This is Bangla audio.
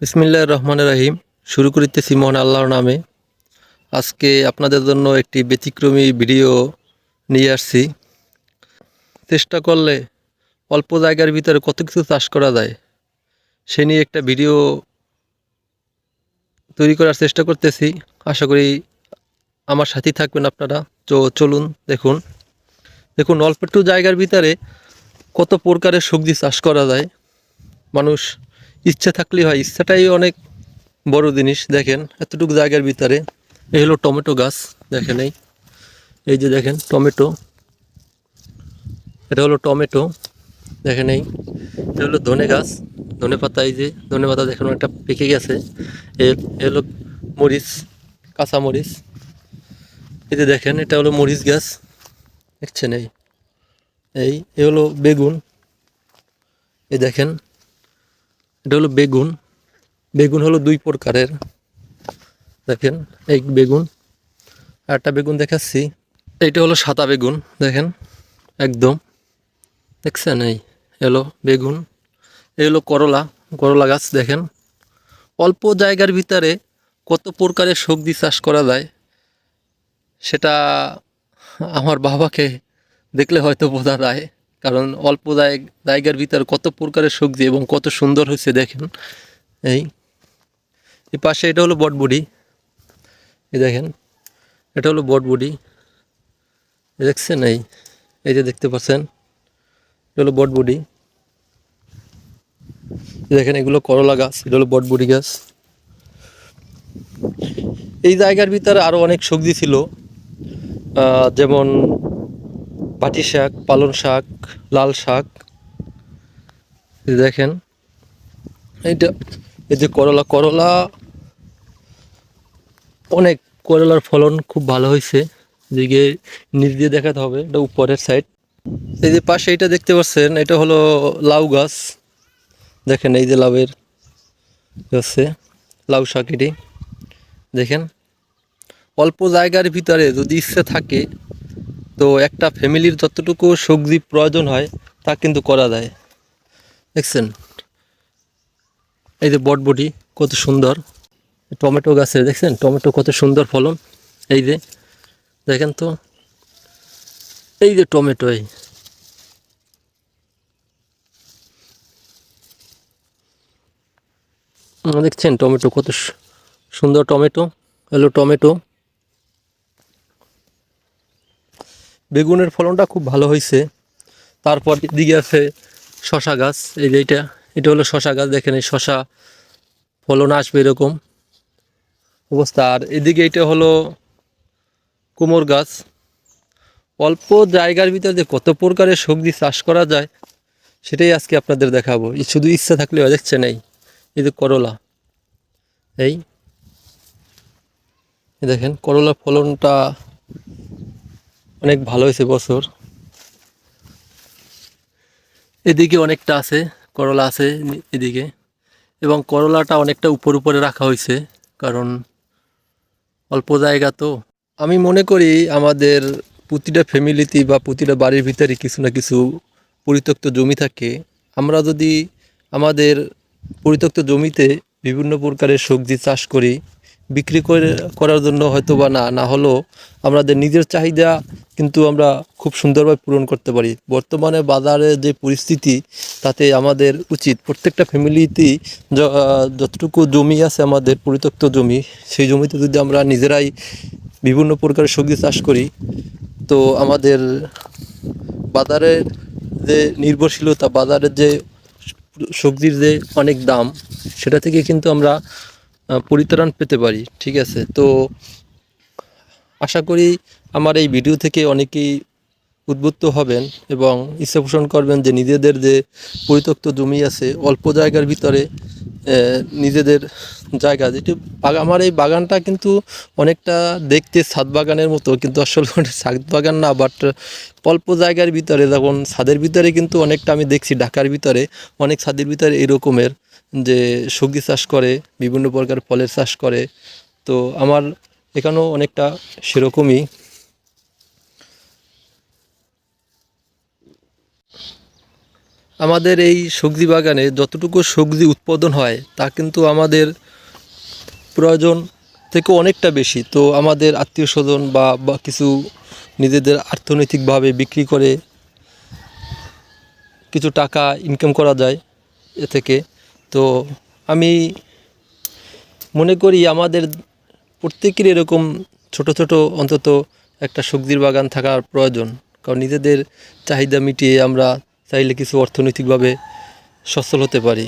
বিসমিল্লাহ রহমান রাহিম। শুরু করিতেছি মোহন আল্লাহর নামে। আজকে আপনাদের জন্য একটি ব্যতিক্রমী ভিডিও নিয়ে আসছি। চেষ্টা করলে অল্প জায়গার ভিতরে কত কিছু চাষ করা যায়, সে নিয়ে একটা ভিডিও তৈরি করার চেষ্টা করতেছি। আশা করি আমার সাথেই থাকবেন আপনারা। তো চলুন, দেখুন। দেখুন, অল্প একটু জায়গার ভিতরে কত প্রকারের সবজি চাষ করা যায়। মানুষ ইচ্ছা থাকলে হয়। ইচ্ছাটাই অনেক বড় জিনিস, দেখেন, এতটুকু জায়গার ভিতরে। এই হলো টমেটো গাছ, দেখেন এই। এই যে দেখেন, টমেটো। এটা হলো টমেটো, দেখেন এই। এটা হলো ধনে গাছ, ধনে পাতা, এই যে ধনে পাতা দেখেন একটা পেকে গেছে। এ হলো মরিচ, কাঁচা মরিচ। এই যে দেখেন, এটা হলো মরিচ গাছ, দেখছেন এই। এই, এ হলো বেগুন। এই দেখেন এটা হলো বেগুন। বেগুন হলো দুই প্রকারের। দেখেন, এই বেগুন একটা বেগুন দেখাচ্ছি। এইটা হলো সাদা বেগুন, দেখেন, একদম। দেখছেন? এই এলো বেগুন। এই হলো করলা করলা গাছ, দেখেন। অল্প জায়গার ভিতরে কত প্রকারের সবজি চাষ করা যায়, সেটা আমার বাবাকে দেখলে হয়তো বোঝা যায়। কারণ অল্প জায়গ- জায়গার ভিতরে কত প্রকারের সবজি এবং কত সুন্দর হয়েছে দেখেন। এই পাশে এটা হলো বটবুডি এই দেখেন, এটা হলো বটবুডি দেখছেন, এই এই যে দেখতে পাচ্ছেন, এটা হলো বটবুডি দেখেন, এগুলো করলা গাছ, এটা হলো বটবুডি গাছ। এই জায়গার ভিতরে আরও অনেক সবজি ছিল। যেমন পাটি শাক, পালং শাক, লাল শাক। দেখেন এইটা এই যে করলা করলা, অনেক করলার ফলন খুব ভালো হয়েছে। দিকে নিচ দিয়ে দেখাতে হবে, এটা উপরের সাইড এই যে পাশে এটা দেখতে পাচ্ছেন, এটা হলো লাউ গাছ। দেখেন, এই যে লাউয়ের হচ্ছে, লাউ শাক এটি। দেখেন, অল্প জায়গার ভিতরে যদি ইচ্ছে থাকে তো একটা ফ্যামিলির যতটুকু সবজি প্রয়োজন হয়, তা কিন্তু করা যায়। দেখছেন? এই যে বটবটি, কত সুন্দর। টমেটো গাছে, দেখছেন? টমেটো কত সুন্দর ফলন। এই যে, দেখেন তো। এই যে টমেটো, এই। দেখছেন? টমেটো কত সুন্দর টমেটো। হলো টমেটো। বেগুনের ফলনটা খুব ভালো হয়েছে তারপর দিকে আছে শশা গাছ। এই যে এটা এটা হলো শশা গাছ। দেখেন এই শশা ফলন আসবে এরকম অবস্থা। আর এদিকে এটা হলো কুমোর গাছ। অল্প জায়গার ভিতরে যে কত প্রকারের সবজি চাষ করা যায় সেটাই আজকে আপনাদের দেখাবো। শুধু ইচ্ছা থাকলে হয়, নেই এই যে করলা। এই দেখেন করলা ফলনটা অনেক ভালো হয়েছে বছর। এদিকে অনেকটা আছে, করলা আছে এদিকে। এবং করলাটা অনেকটা উপর উপরে রাখা হয়েছে, কারণ অল্প জায়গা তো। আমি মনে করি আমাদের প্রতিটা ফ্যামিলিতে বা প্রতিটা বাড়ির ভিতরে কিছু না কিছু পরিত্যক্ত জমি থাকে। আমরা যদি আমাদের পরিত্যক্ত জমিতে বিভিন্ন প্রকারের সবজি চাষ করি বিক্রি করে, করার জন্য হয়তো বা না না হলেও আমাদের নিজের চাহিদা কিন্তু আমরা খুব সুন্দরভাবে পূরণ করতে পারি। বর্তমানে বাজারে যে পরিস্থিতি, তাতে আমাদের উচিত প্রত্যেকটা ফ্যামিলিতেই যতটুকু জমি আছে আমাদের, পরিত্যক্ত জমি, সেই জমিতে যদি আমরা নিজেরাই বিভিন্ন প্রকারের সবজি চাষ করি, তো আমাদের বাজারের যে নির্ভরশীলতা, বাজারের যে সবজির যে অনেক দাম, সেটা থেকে কিন্তু আমরা পরিত্রাণ পেতে পারি, ঠিক আছে? তো আশা করি আমার এই ভিডিও থেকে অনেকেই উদ্বুদ্ধ হবেন এবং ইচ্ছা পোষণ করবেন যে নিজেদের যে পরিত্যক্ত জমি আছে, অল্প জায়গার ভিতরে নিজেদের জায়গা, যেটি আমার এই বাগানটা কিন্তু অনেকটা দেখতে ছাদ বাগানের মতো, কিন্তু আসলে ছাদ বাগান না বাট অল্প জায়গার ভিতরে যখন ছাদের ভিতরে কিন্তু অনেকটা আমি দেখছি, ঢাকার ভিতরে অনেক ছাদের ভিতরে এরকমের। যে সবজি চাষ করে, বিভিন্ন প্রকার ফলের চাষ করে। তো আমার এখানেও অনেকটা সেরকমই। আমাদের এই সবজি বাগানে যতটুকু সবজি উৎপাদন হয়, তা কিন্তু আমাদের প্রয়োজন থেকে অনেকটা বেশি। তো আমাদের আত্মীয় স্বজন বা কিছু নিজেদের অর্থনৈতিকভাবে বিক্রি করে কিছু টাকা ইনকাম করা যায় এ থেকে। তো আমি মনে করি আমাদের প্রত্যেকের এরকম ছোট ছোট অন্তত একটা সবজির বাগান থাকার প্রয়োজন। কারণ নিজেদের চাহিদা মিটিয়ে আমরা চাইলে কিছু অর্থনৈতিকভাবে সচ্ছল হতে পারি।